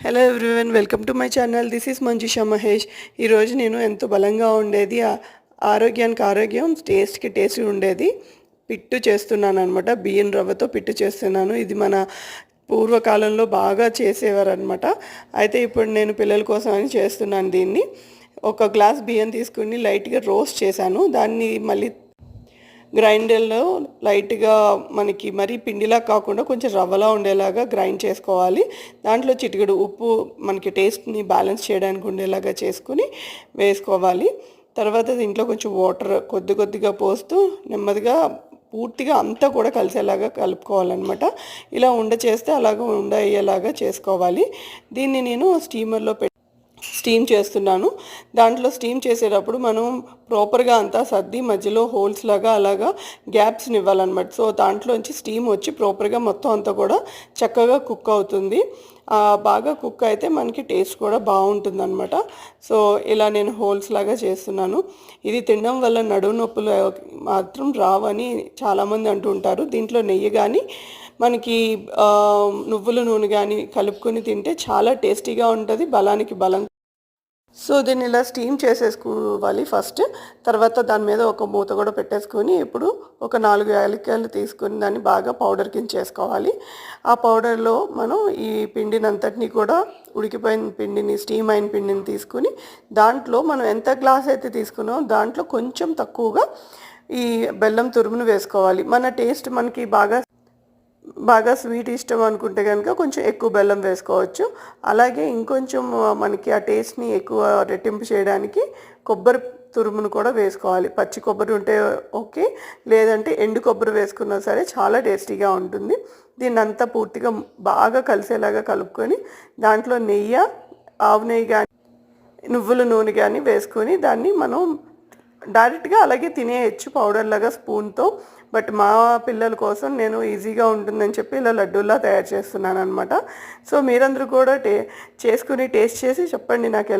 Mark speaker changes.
Speaker 1: Hello everyone welcome to my channel this is Manjusha Mahesh ఈరోజు నేను ఎంతో బలంగా ఉండేది ఆరోగ్యానికి ఆరోగ్యం టేస్ట్కి టేస్ట్ ఉండేది. పిట్టు చేస్తున్నాను అనమాట బియ్యం రవ్వతో పిట్టు చేస్తున్నాను. ఇది మన పూర్వకాలంలో బాగా చేసేవారు అనమాట అయితే ఇప్పుడు నేను పిల్లల కోసం అని చేస్తున్నాను దీన్ని. ఒక గ్లాస్ బియ్యం తీసుకుని లైట్గా రోస్ట్ చేశాను. దాన్ని మళ్ళీ గ్రైండర్లో లైట్గా మనకి మరీ పిండిలా కాకుండా కొంచెం రవ్వలా ఉండేలాగా గ్రైండ్ చేసుకోవాలి. దాంట్లో చిటికెడు ఉప్పు మనకి టేస్ట్ని బ్యాలెన్స్ చేయడానికి ఉండేలాగా చేసుకుని వేసుకోవాలి. తర్వాత దీంట్లో కొంచెం వాటర్ కొద్ది కొద్దిగా పోస్తూ నెమ్మదిగా పూర్తిగా అంతా కూడా కలిసేలాగా కలుపుకోవాలన్నమాట. ఇలా ఉండ చేస్తే అలాగ ఉండ అయ్యేలాగా చేసుకోవాలి. దీన్ని నేను స్టీమర్లో పెట్టి స్టీమ్ చేస్తున్నాను. దాంట్లో స్టీమ్ చేసేటప్పుడు మనం ప్రాపర్గా అంతా సర్ది మధ్యలో హోల్స్ లాగా అలాగా గ్యాప్స్ని ఇవ్వాలన్నమాట. సో దాంట్లోంచి స్టీమ్ వచ్చి ప్రాపర్గా మొత్తం అంతా కూడా చక్కగా కుక్ అవుతుంది. బాగా కుక్ అయితే మనకి టేస్ట్ కూడా బాగుంటుంది అనమాట సో ఇలా నేను హోల్స్ లాగా చేస్తున్నాను. ఇది తినడం వల్ల నడుము నొప్పులు మాత్రం రావని చాలామంది అంటూ ఉంటారు. దీంట్లో నెయ్యి కానీ మనకి నువ్వుల నూనె కానీ కలుపుకొని తింటే చాలా టేస్టీగా ఉంటుంది. బలానికి బలం సో దీన్ని ఇలా స్టీమ్ చేసేసుకోవాలి ఫస్ట్. తర్వాత దాని మీద ఒక మూత కూడా పెట్టేసుకొని ఇప్పుడు ఒక నాలుగు యాలక్కాయలు తీసుకొని దాన్ని బాగా పౌడర్ కింద చేసుకోవాలి. ఆ పౌడర్లో మనం ఈ పిండినంతటినీ కూడా ఉడికిపోయిన పిండిని స్టీమ్ అయిన పిండిని తీసుకుని దాంట్లో మనం ఎంత గ్లాస్ అయితే తీసుకున్నామో దాంట్లో కొంచెం తక్కువగా ఈ బెల్లం తురుమును వేసుకోవాలి. మన టేస్ట్ మనకి బాగా బాగా స్వీట్ ఇష్టం అనుకుంటే కనుక కొంచెం ఎక్కువ బెల్లం వేసుకోవచ్చు. అలాగే ఇంకొంచెం మనకి ఆ టేస్ట్ని ఎక్కువ రెట్టింపు చేయడానికి కొబ్బరి తురుమును కూడా వేసుకోవాలి. పచ్చి కొబ్బరి ఉంటే ఓకే లేదంటే ఎండు కొబ్బరి వేసుకున్నా సరే చాలా టేస్టీగా ఉంటుంది. దీన్ని అంతా పూర్తిగా బాగా కలిసేలాగా కలుపుకొని దాంట్లో నెయ్యి ఆవు నెయ్యి కానీ నువ్వుల నూనె కానీ వేసుకొని దాన్ని మనం డైరెక్ట్గా అలాగే తినేయచ్చు పౌడర్ లాగా స్పూన్తో. బట్ మా పిల్లల కోసం నేను ఈజీగా ఉంటుందని చెప్పి ఇలా లడ్డూలా తయారు చేస్తున్నాను అనమాట సో మీరందరూ కూడా టే చేసుకుని టేస్ట్ చేసి చెప్పండి నాకు